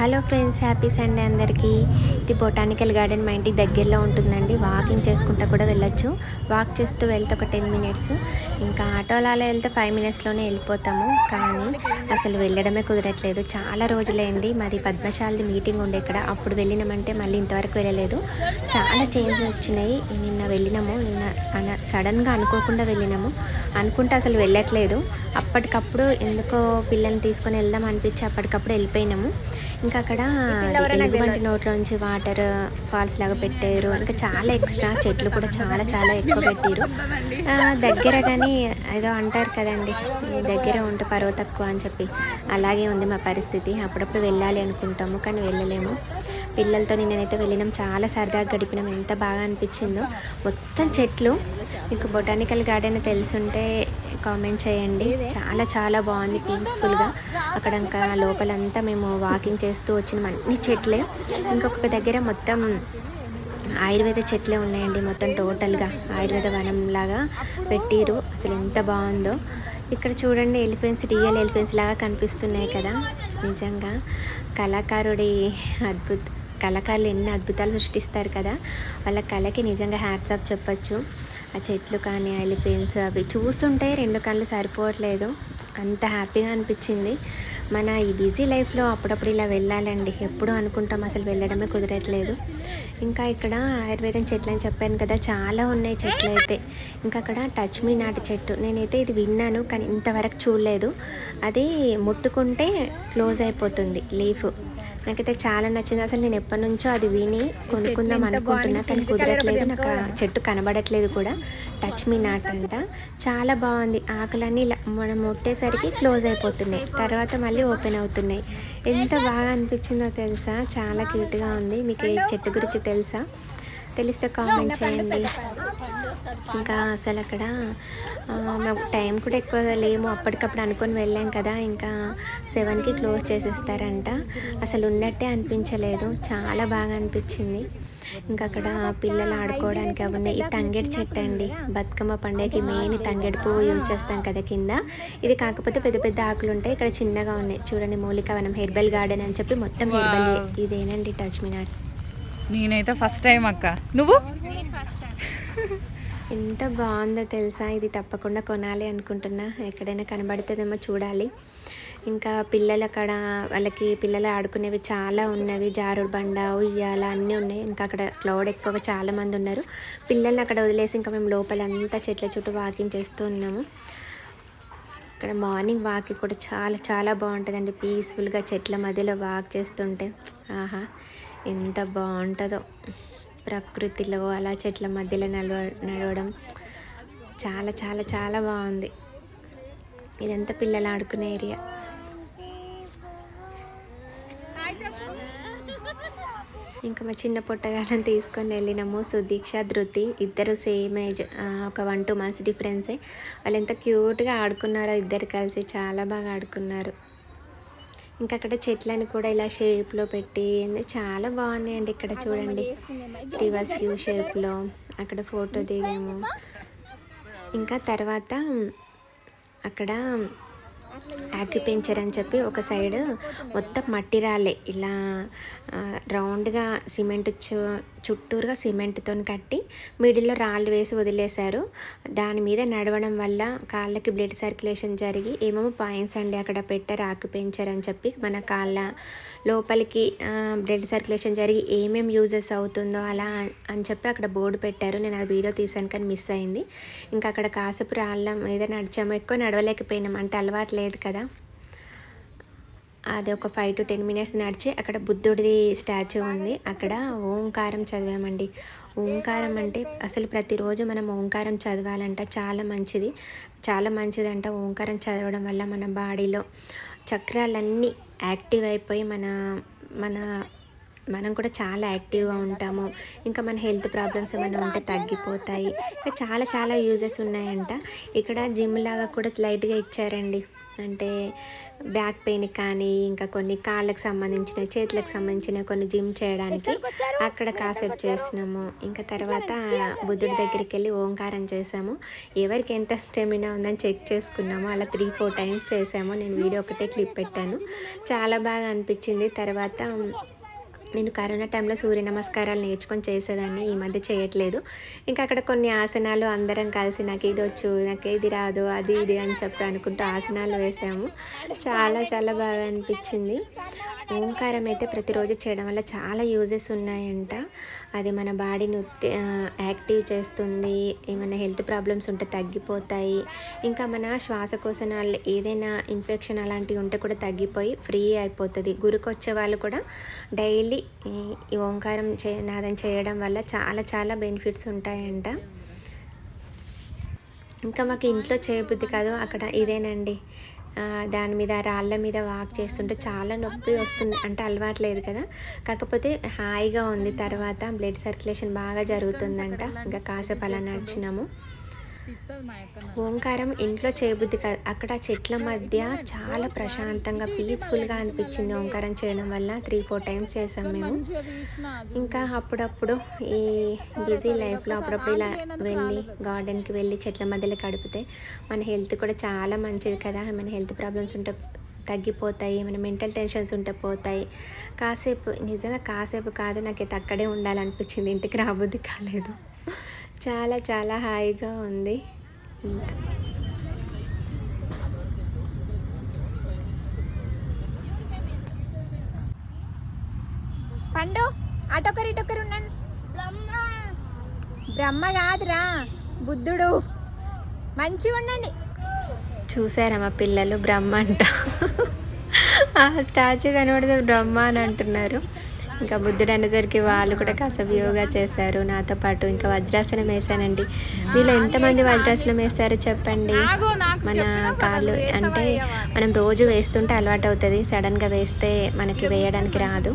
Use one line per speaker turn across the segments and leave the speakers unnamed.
Hello friends happy Sunday అందరికీ. ఇది botanical garden మా ఇంటికి దగ్గరలో ఉంటుందండి. వాకింగ్ చేసుకుంటా కూడా వెళ్ళొచ్చు. వాక్ చేస్తూ వెళ్తే ఒక టెన్ మినిట్స్. ఇంకా ఆటోలో అలా వెళ్తే ఫైవ్ మినిట్స్లోనే వెళ్ళిపోతాము. కానీ అసలు వెళ్ళడమే కుదరట్లేదు. చాలా రోజులైంది. మాది పద్మశాలది మీటింగ్ ఉండే ఇక్కడ. అప్పుడు వెళ్ళినామంటే మళ్ళీ ఇంతవరకు వెళ్ళలేదు. చాలా చేంజ్ వచ్చినాయి. నిన్న వెళ్ళినాము. నిన్న అన- సడన్గా అనుకోకుండా వెళ్ళినాము. అనుకుంటే అసలు వెళ్ళట్లేదు. అప్పటికప్పుడు ఎందుకో పిల్లల్ని తీసుకొని వెళ్దాం అనిపించి అప్పటికప్పుడు వెళ్ళిపోయినాము. ఇంకా అక్కడ ఎలుగుబంటి నోట్లో నుంచి వాటర్ ఫాల్స్ లాగా పెట్టారు. ఇంకా చాలా ఎక్స్ట్రా చెట్లు కూడా చాలా చాలా ఎక్కువ పెట్టారు. దగ్గర కానీ ఏదో అంటారు కదండి దగ్గర ఉంటే పరువు తక్కువ అని చెప్పి. అలాగే ఉంది మా పరిస్థితి. అప్పుడప్పుడు వెళ్ళాలి అనుకుంటాము కానీ వెళ్ళలేము. పిల్లలతో నేనైతే వెళ్ళినాం. చాలా సరదాగా గడిపినాం. ఎంత బాగా అనిపించిందో. మొత్తం చెట్లు. మీకు బొటానికల్ గార్డెన్ తెలుసుంటే కామెంట్ చేయండి. చాలా చాలా బాగుంది పీస్ఫుల్గా అక్కడ ఇంకా లోపలంతా మేము వాకింగ్ చేస్తూ వచ్చినాం అన్ని చెట్లే. ఇంకొక దగ్గర మొత్తం ఆయుర్వేద చెట్లే ఉన్నాయండి మొత్తం టోటల్గా. ఆయుర్వేద వనం లాగా పెట్టిరు. అసలు ఎంత బాగుందో. ఇక్కడ చూడండి ఎలిఫెంట్స్ రియల్ ఎలిఫెంట్స్ లాగా కనిపిస్తున్నాయి కదా. నిజంగా కళాకారుడి అద్భుత కళాకారులు ఎన్ని అద్భుతాలు సృష్టిస్తారు కదా. వాళ్ళ కళకి నిజంగా హ్యాట్సాప్ ఆఫ్ చెప్పొచ్చు. ఆ చెట్లు కానీ ఎలిఫెంట్స్ అవి చూస్తుంటే రెండు కళ్ళు సరిపోవట్లేదు. అంత హ్యాపీగా అనిపించింది. మన ఈ బిజీ లైఫ్లో అప్పుడప్పుడు ఇలా వెళ్ళాలండి. ఎప్పుడు అనుకుంటాం అసలు వెళ్ళడమే కుదరట్లేదు. ఇంకా ఇక్కడ ఆయుర్వేదం చెట్లు అని చెప్పాను కదా చాలా ఉన్నాయి చెట్లు అయితే. ఇంకా అక్కడ టచ్ మీ నాటి చెట్టు. నేనైతే ఇది విన్నాను కానీ ఇంతవరకు చూడలేదు. అది ముట్టుకుంటే క్లోజ్ అయిపోతుంది లీఫ్. నాకైతే చాలా నచ్చింది. అసలు నేను ఎప్పటి నుంచో అది విని కొనుక్కుందాం అనుకుంటున్నా కానీ కుదరట్లేదు. నాకు ఆ చెట్టు కనబడట్లేదు కూడా. టచ్ మీ నాట్ అంట చాలా బాగుంది. ఆకులన్నీ ఇలా మనం ముట్టేసరికి క్లోజ్ అయిపోతున్నాయి. తర్వాత మళ్ళీ ఓపెన్ అవుతున్నాయి. ఎంత బాగా అనిపించిందో తెలుసా? చాలా క్యూట్గా ఉంది. మీకు ఈ చెట్టు గురించి తెలుసా? తెలిస్తే కామెంట్ చేయండి. ఇంకా అసలు అక్కడ మాకు టైం కూడా ఎక్కువ లేము. అప్పటికప్పుడు అనుకొని వెళ్ళాం కదా. ఇంకా సెవెన్కి క్లోజ్ చేసేస్తారంట. అసలు ఉన్నట్టే అనిపించలేదు. చాలా బాగా అనిపించింది. ఇంకా అక్కడ పిల్లలు ఆడుకోవడానికి అవి ఉన్నాయి ఈ తంగేడు చెట్టు అండి. బతుకమ్మ పండుగకి మెయిన్ తంగేడు పువ్వు యూజ్ చేస్తాం కదా కింద. ఇది కాకపోతే పెద్ద పెద్ద ఆకులు ఉంటాయి. ఇక్కడ చిన్నగా ఉన్నాయి. చూడండి మూలికవనం హెర్బల్ గార్డెన్ అని చెప్పి మొత్తం హెర్బల్ ఇదేనండి టచ్ మీ నాట్.
నేనైతే ఫస్ట్ టైం అక్క. నువ్వు?
ఎంత బాగుందో తెలుసా? ఇది తప్పకుండా కొనాలి అనుకుంటున్నా. ఎక్కడైనా కనబడుతుందేమో చూడాలి. ఇంకా పిల్లలు అక్కడ వాళ్ళకి పిల్లలు ఆడుకునేవి చాలా ఉన్నవి. జారుడు బండ ఉయ్యాల అన్నీ ఉన్నాయి. ఇంకా అక్కడ క్లౌడ్ ఎక్కువగా చాలా మంది ఉన్నారు. పిల్లల్ని అక్కడ వదిలేసి ఇంకా మేము లోపలంతా చెట్ల చుట్టూ వాకింగ్ చేస్తూ ఉన్నాము. ఇక్కడ మార్నింగ్ వాక్ కూడా చాలా చాలా బాగుంటుందండి. పీస్ఫుల్గా చెట్ల మధ్యలో వాక్ చేస్తుంటే. ఆహా ఎంత బాగుంటుందో. ప్రకృతిలో అలా చెట్ల మధ్యలో నడవ నడవడం చాలా చాలా చాలా బాగుంది. ఇదంతా పిల్లలు ఆడుకునే ఏరియా. ఇంకా మా చిన్న పొట్టగాళ్ళని తీసుకొని వెళ్ళినాము. సుదీక్ష ధృతి ఇద్దరు సేమ్ ఏజ్ ఒక వన్ టూ మంత్స్ డిఫరెన్సే వాళ్ళు ఎంత క్యూట్గా ఆడుకున్నారో ఇద్దరు కలిసి చాలా బాగా ఆడుకున్నారు. ఇంకా అక్కడ చెట్లను కూడా ఇలా షేప్లో పెట్టి చాలా బాగున్నాయండి ఇక్కడ చూడండి. రివర్స్ యూ షేప్లో అక్కడ ఫోటో దిగాము. ఇంకా తర్వాత అక్కడ యాక్యుపెంచర్ అని చెప్పి ఒక సైడ్ మొత్తం మట్టి రాలే. ఇలా రౌండ్గా సిమెంట్ చు చుట్టూరుగా సిమెంట్తో కట్టి మిడిల్లో రాళ్ళు వేసి వదిలేశారు. దాని మీద నడవడం వల్ల కాళ్ళకి బ్లడ్ సర్క్యులేషన్ జరిగి ఏమేమో పాయింట్స్ అండి అక్కడ పెట్టారు ఆక్యుపెంచర్ అని చెప్పి మన కాళ్ళ లోపలికి బ్లడ్ సర్క్యులేషన్ జరిగి ఏమేమి యూజెస్ అవుతుందో అలా అని చెప్పి అక్కడ బోర్డు పెట్టారు. నేను అది వీడియో తీసాను కానీ మిస్ అయింది. ఇంకా అక్కడ కాసేపు రాళ్ళ మీద నడిచాము. ఎక్కువ నడవలేకపోయినాం. అంటే అలవాట్లేదు లేదు కదా. అది ఒక ఫైవ్ టు టెన్ మినిట్స్ నడిచి అక్కడ బుద్ధుడిది స్టాచ్యూ ఉంది. అక్కడ ఓంకారం చదివామండి. ఓంకారం అంటే అసలు ప్రతిరోజు మనం ఓంకారం చదవాలంట చాలా మంచిది. చాలా మంచిదంట ఓంకారం చదవడం వల్ల మన బాడీలో చక్రాలన్నీ యాక్టివ్ అయిపోయి మన మన మనం కూడా చాలా యాక్టివ్గా ఉంటాము. ఇంకా మన హెల్త్ ప్రాబ్లమ్స్ ఏమైనా ఉంటే తగ్గిపోతాయి. ఇంకా చాలా చాలా యూజెస్ ఉన్నాయంట. ఇక్కడ జిమ్ లాగా కూడా లైట్గా ఇచ్చారండి. అంటే బ్యాక్ పెయిన్ కానీ ఇంకా కొన్ని కాళ్ళకు సంబంధించిన చేతులకు సంబంధించిన కొన్ని జిమ్ చేయడానికి అక్కడ కాసేపు చేసినాము. ఇంకా తర్వాత బుద్ధుడి దగ్గరికి వెళ్ళి ఓంకారం చేసాము. ఎవరికి ఎంత స్టెమినా ఉందని చెక్ చేసుకున్నాము. అలా త్రీ ఫోర్ టైమ్స్ చేసాము. నేను వీడియో ఒకటే క్లిప్ పెట్టాను. చాలా బాగా అనిపించింది. తర్వాత నేను కరోనా టైంలో సూర్య నమస్కారాలు నేర్చుకొని చేసేదాన్ని ఈ మధ్య చేయట్లేదు. ఇంకా అక్కడ కొన్ని ఆసనాలు అందరం కలిసి నాకు ఇది వచ్చు నాకు ఇది రాదు అది ఇది అని చెప్పి అనుకుంటూ ఆసనాలు వేసాము. చాలా చాలా బాగా అనిపించింది. ఓంకారం అయితే ప్రతిరోజు చేయడం వల్ల చాలా యూజెస్ ఉన్నాయంట. అది మన బాడీని యాక్టివ్ చేస్తుంది. ఏమైనా హెల్త్ ప్రాబ్లమ్స్ ఉంటే తగ్గిపోతాయి. ఇంకా మన శ్వాసకోశనాలు ఏదైనా ఇన్ఫెక్షన్ అలాంటివి ఉంటే కూడా తగ్గిపోయి ఫ్రీ అయిపోతుంది. గురికొచ్చే వాళ్ళు కూడా డైలీ ఈ- ఈ ఓంకారం చే నాదం చేయడం వల్ల చాలా చాలా బెనిఫిట్స్ ఉంటాయంట. ఇంకా మాకు ఇంట్లో చేయబుద్ధి కాదు. అక్కడ ఇదేనండి. దాని మీద రాళ్ళ మీద వాక్ చేస్తుంటే చాలా నొప్పి వస్తుంది. అంటే అలవాట్లేదు కదా. కాకపోతే హాయిగా ఉంది. తర్వాత బ్లడ్ సర్క్యులేషన్ బాగా జరుగుతుందంట. ఇంకా కాసేపు అలా నడిచినాము. ఓంకారం ఇంట్లో చేయబుద్ధి కాదు. అక్కడ చెట్ల మధ్య చాలా ప్రశాంతంగా పీస్ఫుల్గా అనిపించింది ఓంకారం చేయడం వల్ల. త్రీ ఫోర్ టైమ్స్ చేసాం మేము. ఇంకా అప్పుడప్పుడు ఈ బిజీ లైఫ్లో అప్పుడప్పుడు ఇలా వెళ్ళి గార్డెన్కి వెళ్ళి చెట్ల మధ్యలో గడిపితే మన హెల్త్ కూడా చాలా మంచిది కదా. మన హెల్త్ ప్రాబ్లమ్స్ ఉంటే తగ్గిపోతాయి ఏమైనా మెంటల్ టెన్షన్స్ ఉంటే పోతాయి. కాసేపు నిజంగా కాసేపు కాదు నాకైతే అక్కడే ఉండాలనిపించింది. ఇంటికి రాబుద్ది కాలేదు. చాలా చాలా హాయిగా ఉంది.
పండు అటొకరు ఇటొకరు ఉండండి. బ్రహ్మ కాదురా బుద్ధుడు. మంచిగా ఉండండి.
చూసారా మా పిల్లలు బ్రహ్మ అంట. ఆ స్టాచ్యూ కనబడితే బ్రహ్మ అని అంటున్నారు. ఇంకా బుద్ధుడు అనేసరికి వాళ్ళు కూడా కాసేపు యోగా చేశారు. నాతో పాటు ఇంకా వజ్రాసనం వేశానండి. వీళ్ళు ఎంతమంది వజ్రాసనం వేస్తారో చెప్పండి. మన కాళ్ళు అంటే మనం రోజు వేస్తుంటే అలవాటు అవుతుంది సడన్గా వేస్తే మనకి వేయడానికి రాదు.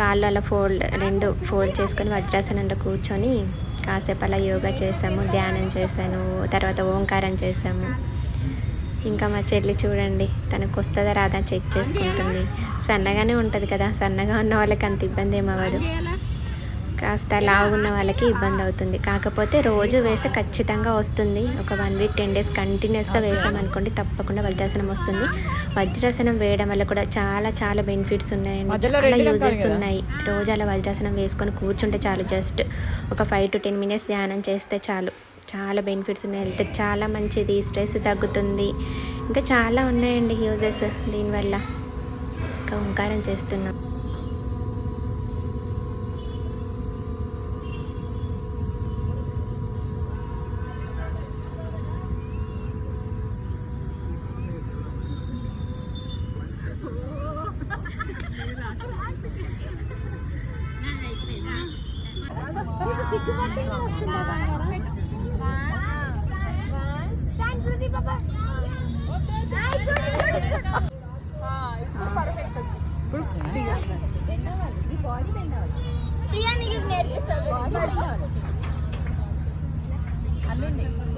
కాళ్ళు అలా ఫోల్డ్ రెండు ఫోల్డ్ చేసుకొని వజ్రాసనంలో కూర్చొని కాసేపు అలా యోగా చేసాము ధ్యానం చేశాను. తర్వాత ఓంకారం చేసాము ఇంకా మా చెల్లి చూడండి తనకు వస్తుందా రాదా చెక్ చేసుకుంటుంది. సన్నగానే ఉంటుంది కదా సన్నగా ఉన్న వాళ్ళకి అంత ఇబ్బంది ఏమవ్వదు కాస్త లావు ఉన్న వాళ్ళకి ఇబ్బంది అవుతుంది. కాకపోతే రోజు వేస్తే ఖచ్చితంగా వస్తుంది. ఒక వన్ వీక్ టెన్ డేస్ కంటిన్యూస్గా వేసామనుకోండి తప్పకుండా వజ్రాసనం వస్తుంది. వజ్రాసనం వేయడం వల్ల కూడా చాలా చాలా బెనిఫిట్స్ ఉన్నాయండి. చాలా యూజెస్? ఉన్నాయి. రోజు అలా వజ్రాసనం వేసుకొని కూర్చుంటే చాలు జస్ట్ ఒక ఫైవ్ టు టెన్ మినిట్స్ ధ్యానం చేస్తే చాలు. చాలా బెనిఫిట్స్ ఉన్నాయి. హెల్త్ చాలా మంచిది స్ట్రెస్ తగ్గుతుంది. ఇంకా చాలా ఉన్నాయండి యూజెస్ దీనివల్ల ఇంకా ఓంకారం చేస్తున్నాం.
ప్రియా నీకు నేర్పిస్తుంది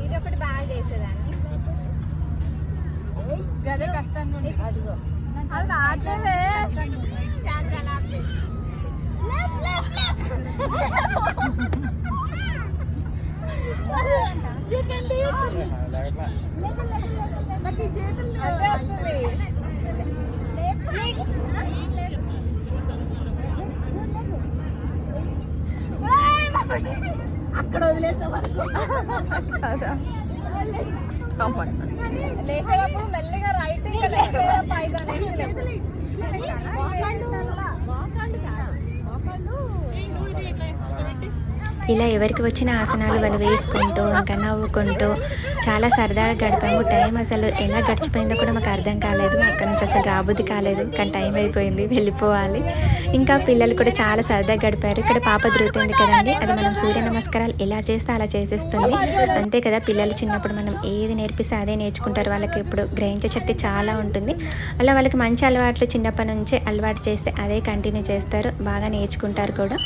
ఇది ఒకటి బాగా చేసేదాన్ని
గదే
అదిగో అది చాలా చాలా left left left you can do it నాకు ఈ చేతులు అదే వస్తుంది అక్కడ వదిలేసే వరకు. లేచేటప్పుడు మెల్లగా రైట్ పైగా
ఇలా ఎవరికి వచ్చిన ఆసనాలు వాళ్ళు వేసుకుంటూ ఇంకా నవ్వుకుంటూ చాలా సరదాగా గడిపాము. టైం అసలు ఎలా గడిచిపోయిందో కూడా మాకు అర్థం కాలేదు. అక్కడి నుంచి అసలు రాబుద్ది కాలేదు. కానీ టైం అయిపోయింది వెళ్ళిపోవాలి. ఇంకా పిల్లలు కూడా చాలా సరదాగా గడిపారు. ఇక్కడ పాప దొరుకుతుంది కదండి. అది మనం సూర్య నమస్కారాలు ఎలా చేస్తే అలా చేసేస్తుంది. అంతే కదా పిల్లలు చిన్నప్పుడు మనం ఏది నేర్పిస్తే అదే నేర్చుకుంటారు. వాళ్ళకి ఇప్పుడు గ్రహించే శక్తి చాలా ఉంటుంది. అలా వాళ్ళకి మంచి అలవాట్లు చిన్నప్పటి నుంచే అలవాటు చేస్తే అదే కంటిన్యూ చేస్తారు. బాగా నేర్చుకుంటారు కూడా.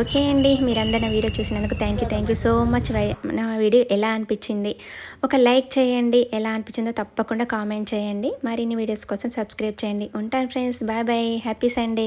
ఓకే అండి మీరందరూ నా వీడియో చేసినందుకు thank you thank you so much నా వీడియో ఎలా అనిపించింది? ఒక లైక్ చేయండి. ఎలా అనిపించిందో తప్పకుండా కామెంట్ చేయండి. మరిన్ని వీడియోస్ కోసం సబ్స్క్రైబ్ చేయండి. ఉంటాను friends bye bye happy Sunday